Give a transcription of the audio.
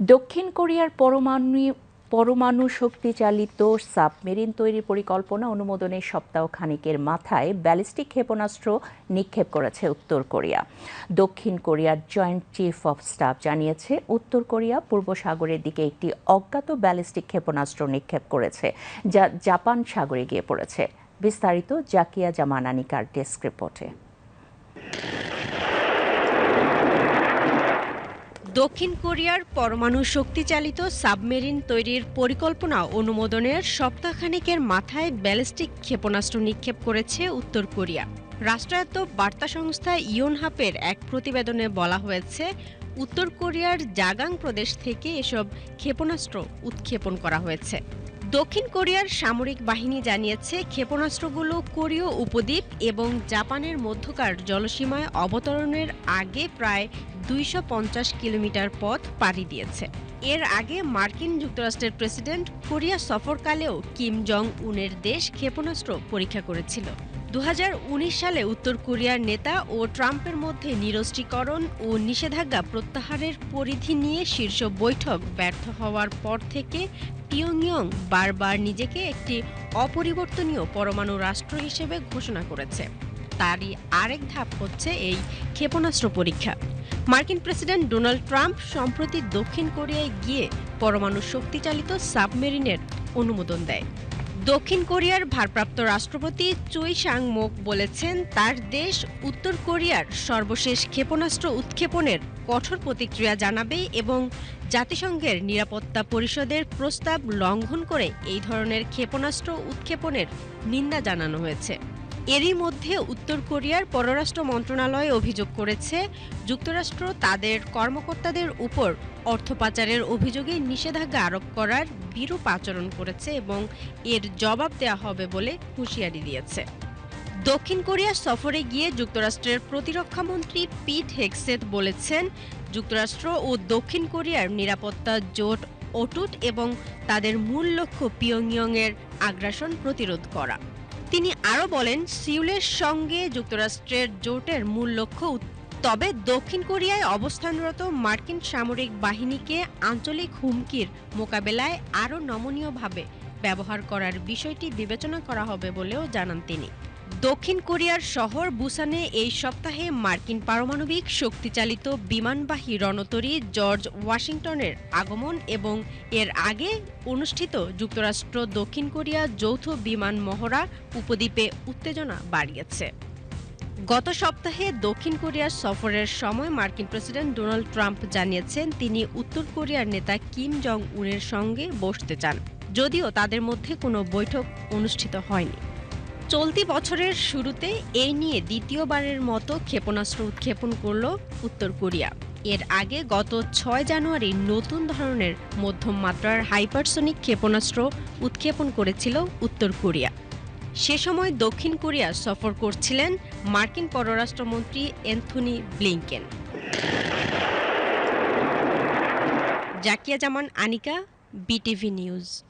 দক্ষিণ কোরিয়ার পরমাণু পরমাণু শক্তি চালিত সাবমেরিন তৈরির পরিকল্পনা অনুমোদনের সপ্তাহ খানিকের মাথায় ব্যালিস্টিক ক্ষেপণাস্ত্র নিক্ষেপ করেছে উত্তর কোরিয়া। দক্ষিণ কোরিয়ার জয়েন্ট চিফ অফ স্টাফ জানিয়েছে, উত্তর কোরিয়া পূর্ব সাগরের দিকে একটি অজ্ঞাত ব্যালিস্টিক ক্ষেপণাস্ত্র নিক্ষেপ করেছে, যা জাপান সাগরে গিয়ে পড়েছে। বিস্তারিত জাকিয়া জামানানিকার ডেস্ক রিপোর্টে। দক্ষিণ কোরিয়ার পরমাণু শক্তিচালিত সাবমেরিন তৈরির পরিকল্পনা অনুমোদনের সপ্তাহখানেকের মাথায় ব্যালিস্টিক ক্ষেপণাস্ত্র নিক্ষেপ করেছে উত্তর কোরিয়া। রাষ্ট্রায়ত্ত বার্তা সংস্থা ইয়নহাপের এক প্রতিবেদনে বলা হয়েছে, উত্তর কোরিয়ার জাগাং প্রদেশ থেকে এসব ক্ষেপণাস্ত্র উৎক্ষেপণ করা হয়েছে। দক্ষিণ কোরিয়ার সামরিক বাহিনী জানিয়েছে, ক্ষেপণাস্ত্রগুলো কোরীয় উপদ্বীপ এবং জাপানের মধ্যকার জলসীমায় অবতরণের আগে প্রায় দুইশো পঞ্চাশ কিলোমিটার পথ পাড়ি দিয়েছে। এর আগে মার্কিন যুক্তরাষ্ট্রের প্রেসিডেন্ট কোরিয়া সফরকালেও কিম জং উনের দেশ ক্ষেপণাস্ত্র পরীক্ষা করেছিল। দু হাজার উনিশ সালে উত্তর কোরিয়ার নেতা ও ট্রাম্পের মধ্যে নিরস্ত্রীকরণ ও নিষেধাজ্ঞা প্রত্যাহারের পরিধি নিয়ে শীর্ষ বৈঠক ব্যর্থ হওয়ার পর থেকে পিয়ংইয়ং বারবার নিজেকে একটি অপরিবর্তনীয় পরমাণু রাষ্ট্র হিসেবে ঘোষণা করেছে। তারই আরেক ধাপ হচ্ছে এই ক্ষেপণাস্ত্র পরীক্ষা। মার্কিন প্রেসিডেন্ট ডোনাল্ড ট্রাম্প সম্প্রতি দক্ষিণ কোরিয়ায় গিয়ে পরমাণু শক্তিচালিত সাবমেরিনের অনুমোদন দেয়। দক্ষিণ কোরিয়ার ভারপ্রাপ্ত রাষ্ট্রপতি চুই সাং মোক বলেছেন, তার দেশ উত্তর কোরিয়ার সর্বশেষ ক্ষেপণাস্ত্র উৎক্ষেপণের কঠোর প্রতিক্রিয়া জানাবে এবং জাতিসংঘের নিরাপত্তা পরিষদের প্রস্তাব লঙ্ঘন করে এই ধরনের ক্ষেপণাস্ত্র উৎক্ষেপণের নিন্দা জানানো হয়েছে। এরই মধ্যে উত্তর কোরিয়ার পররাষ্ট্র মন্ত্রণালয় অভিযোগ করেছে, যুক্তরাষ্ট্র তাদের কর্মকর্তাদের উপর অর্থ পাচারের অভিযোগে নিষেধাজ্ঞা আরোপ করার বিরূপ আচরণ করেছে এবং এর জবাব দেওয়া হবে বলে হুঁশিয়ারি দিয়েছে। দক্ষিণ কোরিয়া সফরে গিয়ে যুক্তরাষ্ট্রের প্রতিরক্ষামন্ত্রী পিট হেক্সেট বলেছেন, যুক্তরাষ্ট্র ও দক্ষিণ কোরিয়ার নিরাপত্তা জোট অটুট এবং তাদের মূল লক্ষ্য পিয়ংইয়ংয়ের আগ্রাসন প্রতিরোধ করা। তিনি আরও বলেন, সিউলের সঙ্গে যুক্তরাষ্ট্রের জোটের মূল লক্ষ্য তবে দক্ষিণ কোরিয়ায় অবস্থানরত মার্কিন সামরিক বাহিনীকে আঞ্চলিক হুমকির মোকাবেলায় আরও নমনীয়ভাবে ব্যবহার করার বিষয়টি বিবেচনা করা হবে বলেও জানান তিনি। দক্ষিণ কোরিয়ার শহর বুসানে এই সপ্তাহে মার্কিন পারমাণবিক শক্তিচালিত বিমানবাহী রণতরী জর্জ ওয়াশিংটনের আগমন এবং এর আগে অনুষ্ঠিত যুক্তরাষ্ট্র, দক্ষিণ কোরিয়া যৌথ বিমান মহড়া উপদ্বীপে উত্তেজনা বাড়িয়েছে। গত সপ্তাহে দক্ষিণ কোরিয়ার সফরের সময় মার্কিন প্রেসিডেন্ট ডোনাল্ড ট্রাম্প জানিয়েছেন, তিনি উত্তর কোরিয়ার নেতা কিম জং উনের সঙ্গে বসতে চান, যদিও তাদের মধ্যে কোনো বৈঠক অনুষ্ঠিত হয়নি। চলতি বছরের শুরুতে এই নিয়ে দ্বিতীয়বারের মতো ক্ষেপণাস্ত্র উৎক্ষেপণ করল উত্তর কোরিয়া। এর আগে গত ছয় জানুয়ারি নতুন ধরনের মধ্যম মাত্রার হাইপারসনিক ক্ষেপণাস্ত্র উৎক্ষেপণ করেছিল উত্তর কোরিয়া। সে সময় দক্ষিণ কোরিয়া সফর করছিলেন মার্কিন পররাষ্ট্রমন্ত্রী Anthony Blinken. Zakia Zaman, Anika, BTV news.